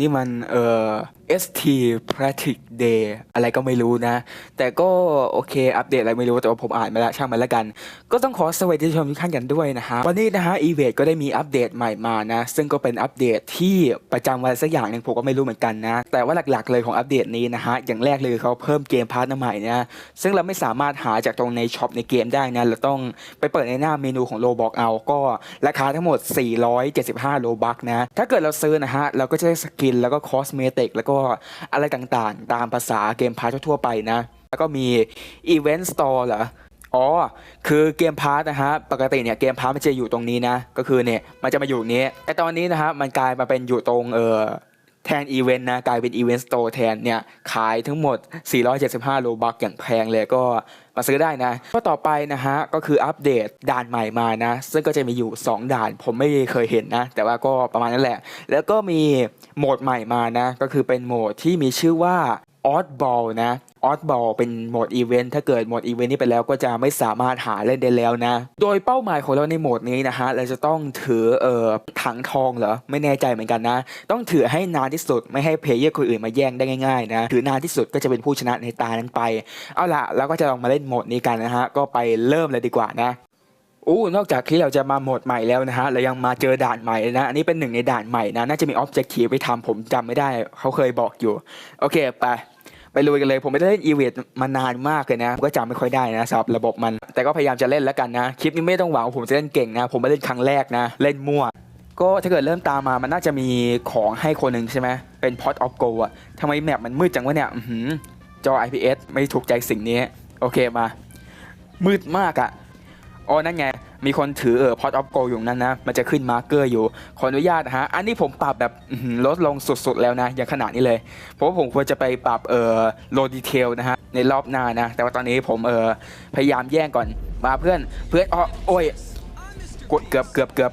นี่มันเอ่อ ST Practic Day อะไรก็ไม่รู้นะ แต่ก็โอเค อัปเดตอะไรไม่รู้ แต่ว่าผมอ่านมาแล้วช่างมันละกัน ก็ต้องขอสวัสดีท่านผู้ชมทุกท่านกันด้วยนะฮะ วันนี้นะฮะอีเวทก็ได้มีอัปเดตใหม่มานะ ซึ่งก็เป็นอัปเดตที่ประจำวันสักอย่างหนึ่งผมก็ไม่รู้เหมือนกันนะ แต่ว่าหลักๆเลยของอัปเดตนี้นะฮะ อย่างแรกเลยเขาเพิ่มเกมพาร์ทใหม่นะ ซึ่งเราไม่สามารถหาจากตรงในช็อปในเกมได้นะ เราต้องไปเปิดในหน้าเมนูของโลบอกเอา ก็ราคาทั้งหมด 475 โลบักนะ ถ้าเกิดเราซื้อนะฮะ เราก็จะได้สกินแล้วก็คอสเมติกแล้วก็อะไรต่างๆ ตามภาษาเกมพาร์ททั่วไปนะ แล้วก็มีอีเวนต์สตอร์เหรออ๋อ คือเกมพาร์ทนะฮะ ปกติเนี่ยเกมพาร์ทมันจะอยู่ตรงนี้นะ ก็คือเนี่ยมันจะมาอยู่นี้ แต่ตอนนี้นะฮะมันกลายมาเป็นอยู่ตรงเออแทนอีเวนต์นะ กลายเป็นอีเวนต์สโตร์แทนเนี่ย ขายทั้งหมด 475 โลบักอย่างแพงเลยก็มาซื้อได้นะก็ต่อไปนะฮะ ก็คืออัปเดตด่านใหม่มานะ ซึ่งก็จะมีอยู่ 2 ด่านผมไม่เคยเห็นนะ แต่ว่าก็ประมาณนั้นแหละ แล้วก็มี โหมดใหม่มานะ ก็คือเป็นโหมดที่มีชื่อว่า Oddball นะ Oddball เป็นโหมดอีเวนต์ถ้าเกิดโหมดอีเวนต์นี้ไปแล้วก็จะไม่สามารถหาเล่นได้แล้วนะ โดยเป้าหมายของเราในโหมดนี้นะฮะ เราจะต้องถือเอ่อถังทองเหรอ ไม่แน่ใจเหมือนกันนะ ต้องถือให้นานที่สุดไม่ให้เพลเยอร์คนอื่นมาแย่งได้ง่ายๆนะ ถือนานที่สุดก็จะเป็นผู้ชนะในตานั้นไป เอาล่ะเราก็จะลองมาเล่นโหมดนี้กันนะฮะ ก็ไปเริ่มเลยดีกว่านะ อู้นอกจากที่เราจะมาโหมดใหม่แล้วนะฮะเรายังมาเจอด่านใหม่นะ อันนี้เป็นหนึ่งในด่านใหม่นะ น่าจะมีออบเจกตีไปทำผมจำไม่ได้ เขาเคยบอกอยู่ โอเค ไป ไปลุยกันเลย ผมไม่ได้เล่นอีเวนต์มานานมากเลยนะผมก็จำไม่ค่อยได้นะสำหรับระบบมัน แต่ก็พยายามจะเล่นแล้วกันนะ คลิปนี้ไม่ต้องหวังว่าผมจะเล่นเก่งนะ ผมมาเล่นครั้งแรกนะ เล่นมั่ว ก็ถ้าเกิดเริ่มตามมา มันน่าจะมีของให้คนหนึ่งใช่ไหมเป็น Pot of Gold อะทำไมแมปมันมืดจังวะเนี่ยอื้อหือจอ IPS ไม่ถูกใจสิ่งนี้ โอเคมา มืดมากอะอ๋อนั่นไง มีคนถือเออพอตออฟโกอยู่นั้นนะ มันจะขึ้นมาร์เกอร์อยู่ ขออนุญาตนะฮะ อันนี้ผมปรับแบบลดลงสุดๆแล้วนะ อย่างขนาดนี้เลย เพราะว่าผมควรจะไปปรับเออโลดีเทลนะฮะ ในรอบหน้านะ แต่ว่าตอนนี้ผมเออพยายามแย่งก่อน มาเพื่อน เพื่อนอ๋อโอ้ยกดเกือบเกือบเกือบ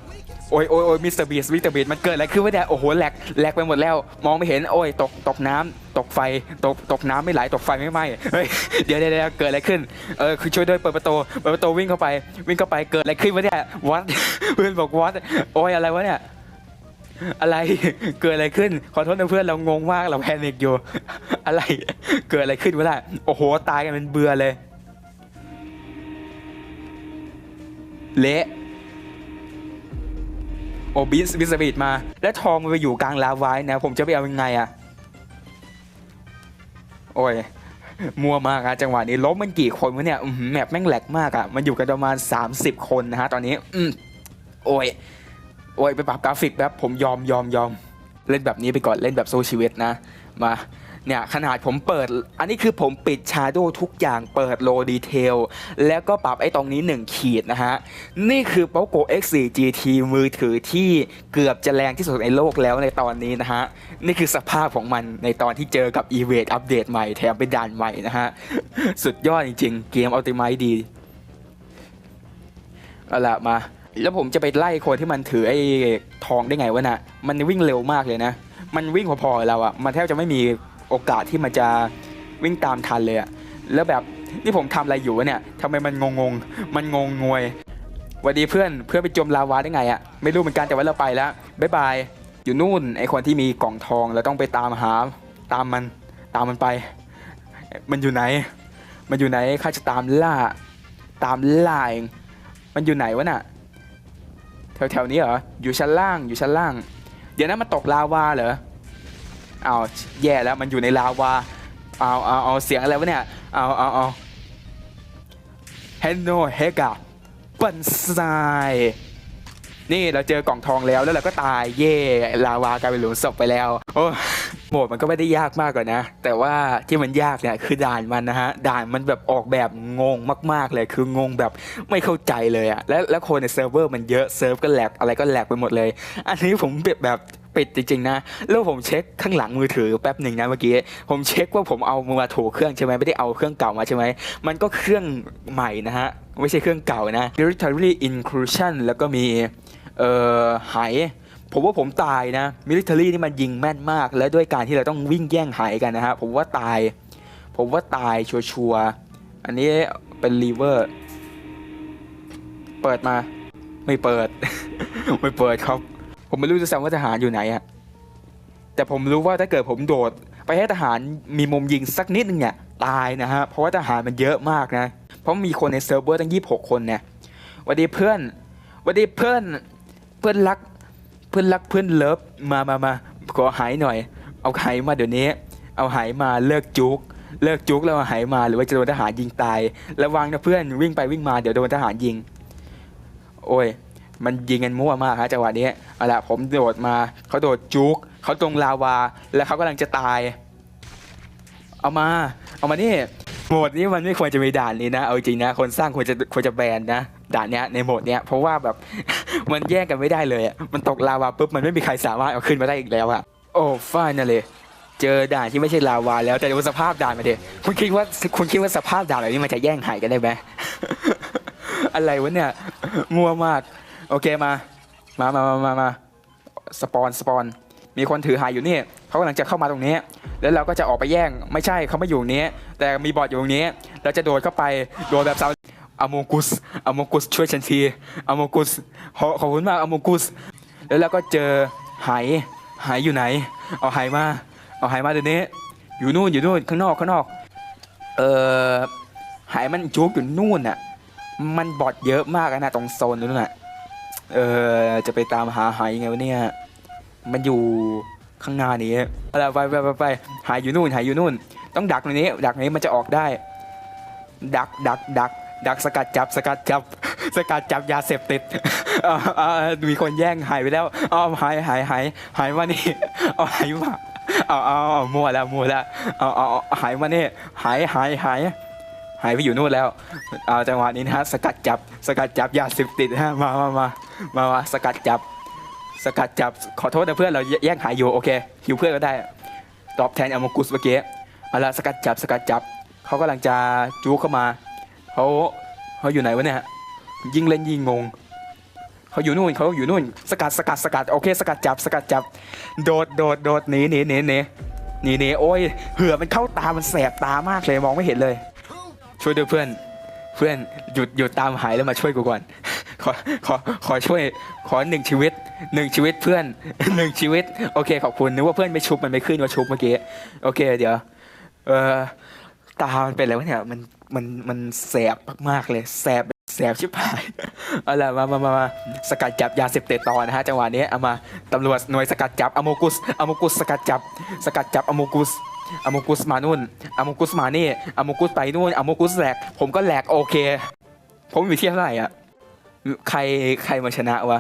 โอ้ยโอ้ยโอ้ยมิสเตอร์บีสมิสเตอร์บีสมันเกิดอะไรขึ้นวะเนี่ยโอ้โหแหลกแหลกไปหมดแล้ว มองไม่เห็นโอ้ยตกตกน้ำตกไฟตกตกน้ำไม่ไหลตกไฟไม่ไหม้เฮ้ยเดี๋ยวเดี๋ยวเกิดอะไรขึ้นเออคือช่วยด้วยเปิดประตูเปิดประตูวิ่งเข้าไป วิ่งเข้าไปเกิดอะไรขึ้นวะเนี่ยวัดเพื่อนบอกวัดโอ้ยอะไรวะเนี่ยอะไรเกิดอะไรขึ้น ขอโทษนะเพื่อนเรางงมากเราแพนิคอยู่ อะไรเกิดอะไรขึ้นวะเนี่ยโอ้โหตายกันเป็นเบื่อเลย เละ โอ้บิสบิสบิดมา แล้วทองมันไปอยู่กลางลาวายนะ ผมจะไปเอายังไงอะโอ้ยมัวมากอะจังหวะนี้ล้มมันกี่คนวะเนี่ยแมปแม่งแหลกมากอะมันอยู่กันประมาณ 30 คนนะฮะตอนนี้อืมโอ้ยโอ้ยไปปรับกราฟิกแบบผมยอมยอมยอมเล่นแบบนี้ไปก่อนเล่นแบบสู้ชีวิตนะ มา เนี่ยขนาดผมเปิด อันนี้คือผมปิดชาร์โดทุกอย่างเปิดโลดีเทลแล้วก็ปรับไอ้ตรงนี้ 1 ขีดนะฮะ นี่คือ Poco X4 GT มือถือที่เกือบจะแรงที่สุดในโลกแล้วในตอนนี้นะฮะ นี่คือสภาพของมันในตอนที่เจอกับ e v a t อัปเดตใหม่แถมเป็นด่านใหม่นะฮะ สุดยอดจริงๆ เกม Ultimate ดีเอาละมา แล้วผมจะไปไล่คนที่มันถือไอ้ทองได้ไงวะน่ะมันวิ่งเร็วมากเลยนะ มันวิ่งพอๆเราอะมันแทบจะไม่มี โอกาสที่มันจะวิ่งตามทันเลยอะแล้วแบบนี่ผมทำอะไรอยู่วะเนี่ยทำไมมันงงงมันงงงวยหวันดีเพื่อนเพื่อนไปจมลาวาได้ไงอะไม่รู้เหมือนกันแต่ว่าเราไปแล้วบ๊ายบายอยู่นู่นไอคนที่มีกล่องทองเราต้องไปตามหาตามมันตามมันไป มันอยู่ไหน มันอยู่ไหนข้าจะตามล่า ตามล่าเองมันอยู่ไหนวะน่ะแถวๆนี้เหรออยู่ชั้นล่างอยู่ชั้นล่าง เดี๋ยวนั้นมันตกลาวาเหรอ เอาแย่แล้วมันอยู่ในลาวาเอาเอาเอาเสียงอะไรวะเนี่ยเอาเอาเอาเฮนโนเฮกาปันไซนี่เราเจอกล่องทองแล้วแล้วเราก็ตายเย่ลาวากลายเป็นหลุมศพไปแล้วโอ้ โหมดมันก็ไม่ได้ยากมากกว่านะ แต่ว่าที่มันยากเนี่ยคือด่านมันนะฮะด่านมันแบบออกแบบงงมาก ๆเลย คืองงแบบไม่เข้าใจเลยอะแล้วแล้วคนในเซิร์ฟเวอร์มันเยอะเซิร์ฟก็แหลกอะไรก็แหลกไปหมดเลย อันนี้ผมแบบแบบปิดจริงๆนะแล้วผมเช็คข้างหลังมือถือแป๊บหนึ่งนะเมื่อกี้ผมเช็คว่าผมเอามาถูกเครื่องใช่ไหมไม่ได้เอาเครื่องเก่ามาใช่ไหมมันก็เครื่องใหม่นะฮะไม่ใช่เครื่องเก่านะ military inclusion แล้วก็มีเอ่อไหาย ผมว่าผมตายนะ military นี่มันยิงแม่นมาก และด้วยการที่เราต้องวิ่งแย่งหายกันนะฮะผมว่าตาย ผมว่าตายชัวร์ๆอันนี้เป็น lever เปิดมา ไม่เปิด ไม่เปิดครับ ผมไม่รู้จะแซ้ำว่าทหารอยู่ไหนอะแต่ผมรู้ว่าถ้าเกิดผมโดด ไปให้ทหารมีมุมยิงสักนิดนึงเนี่ยตายนะฮะเพราะว่าทหารมันเยอะมากนะ เพราะมีคนในเซิร์ฟเวอร์ตั้ง 26 คนเนี่ยวัสดีเพื่อนวัสดีเพื่อนเพื่อนรัก เพื่อนรักเพื่อนเลิฟมามามาขอหายหน่อย เอาหายมาเดี๋ยวนี้ เอาหายมาเลิกจุกเลิกจุกแล้วเอาหายมาหรือว่าจะโดนทหารยิงตายระวังนะเพื่อนวิ่งไปวิ่งมาเดี๋ยวโดนทหารยิง โอ้ย มันยิงกันมั่วมากฮะจังหวะนี้เอาละผมโดดมาเขาโดดจุกเขาตรงลาวา แล้วเขากำลังจะตาย เอามา เอามานี่โหมดนี้มันไม่ควรจะมีด่านนี้นะ เอาจริงนะ คนสร้างควรจะควรจะแบนนะ ด่านเนี้ยในโหมดเนี้ยเพราะว่าแบบ มันแยกกันไม่ได้เลยอะมันตกลาวาปุ๊บมันไม่มีใครสามารถเอาขึ้นมาได้อีกแล้วอะโอ้ฟ้านั่นเลยเจอด่านที่ไม่ใช่ลาวาแล้วแต่ดูสภาพด่านมาดิคุณคิดว่าคุณคิดว่าสภาพด่านแบบนี้มันจะแย่งหายกันได้ไหมอะไรวะเนี่ยมัวมาก โอเคมามา มามามามาสปอนสปอนมีคนถือหายอยู่นี่เขากำลังจะเข้ามาตรงนี้ แล้วเราก็จะออกไปแย่ง ไม่ใช่เขาไม่อยู่ตรงนี้แต่มีบอทอยู่ตรงนี้ เราจะโดดเข้าไปโดดแบบสาว อโมกุสอโมกุสช่วยฉันทีอโมกุสขอขอบคุณมากอโมกุสแล้วเราก็เจอหายหายอยู่ไหน เอาหายมา เอาหายมาเดี๋ยวนี้ อยู่นู่นอยู่นู่นข้างนอกข้างนอก เออหายมันจุกอยู่นู่นน่ะ มันบอดเยอะมากนะตรงโซนนู้นน่ะ เออจะไปตามหาหายยังไงวะเนี่ย มันอยู่ข้างหน้านี้อะไรไปไปไปไปหายอยู่นู่นหายอยู่นู่น ต้องดักตรงนี้ ดักตรงนี้มันจะออกได้ ดักดักดัก ดักสกัดจับสกัดจับ สกัดจับยาเสพติดมีคนแย่งหายไปแล้วอ๋อหายหายหายหายมานี่เอาหายมาเอาเอาเอามัวแล้วมัวแล้วเอาเอาหายมานี่หายหายหายหายไปอยู่นู่นแล้วเอาจังหวะนี้นะฮะสกัดจับ สกัดจับยาเสพติดฮะมามามามามาสกัดจับ สกัดจับขอโทษนะเพื่อนเราแย่งหายอยู่โอเคหิวเพื่อนก็ได้ ตอบแทนอโมกุสเมื่อกี้เอาละสกัดจับสกัดจับเขากำลังจะจูเข้ามา เขาเขาอยู่ไหนวะเนี่ย ยิงเล่นยิงงง เขาอยู่นู่นเขาอยู่นู่น สกัดสกัดสกัดโอเค สกัดจับสกัดจับ โดดโดดโดดหนีหนีหนีหนีหนีหนีโอ้ยเหือมันเข้าตามันแสบตามากเลยมองไม่เห็นเลย ช่วยด้วยเพื่อน เพื่อนหยุดหยุดตามหายแล้วมาช่วยกูก่อนขอขอขอช่วยขอหนึ่งชีวิตหนึ่งชีวิตเพื่อนหนึ่งชีวิต โอเคขอบคุณนึกว่าเพื่อนไม่ชุบมันไม่ขึ้นว่าชุบเมื่อกี้โอเคเดี๋ยวเออตามันเป็นอะไรวะเนี่ยมัน มันมันแสบมากๆเลยแสบแสบชิบหายเอาล่ะมามามามาสกัดจับยาเสพติดต่อนะฮะจังหวะนี้เอามาตำรวจหน่วยสกัดจับอโมกุสอโมกุสสกัดจับ สกัดจับอโมกุสอโมกุสมานู่นอโมกุสมานี่อโมกุสไปนู่นอโมกุสแหลกผมก็แหลกโอเค ผมอยู่ที่เท่าไหร่อะใครใครมาชนะวะ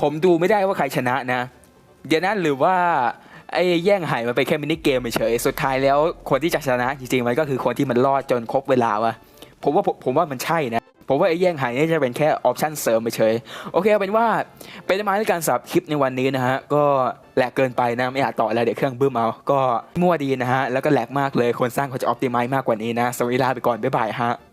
ผมดูไม่ได้ว่าใครชนะนะเดี๋ยวนั้นหรือว่า ไอ้แย่งหายมันไปนแค่มินิเกมเฉยสุดท้ายแล้วคนที่จะชนะจริงๆมันก็คือคนที่มันรอดจนครบเวลาวะผมว่าผมว่ามันใช่นะผมว่าไอ้แย่งหายนี่จะเป็นแค่ออปชั่นเสริมเฉยโอเคเอาเป็นว่าเป็นมาในการสับคลิปในวันนี้นะฮะก็แหลกเกินไปนะไม่อาจต่อแล้วเดี๋ยวเครื่องบึ้มเอาก็มั่วดีนะฮะแล้วก็แหลกมากเลยคนสร้างเขาจะออ t ติ i z e มากกว่านี้นะสวัสดีลาไปก่อนบ๊ายบายฮะ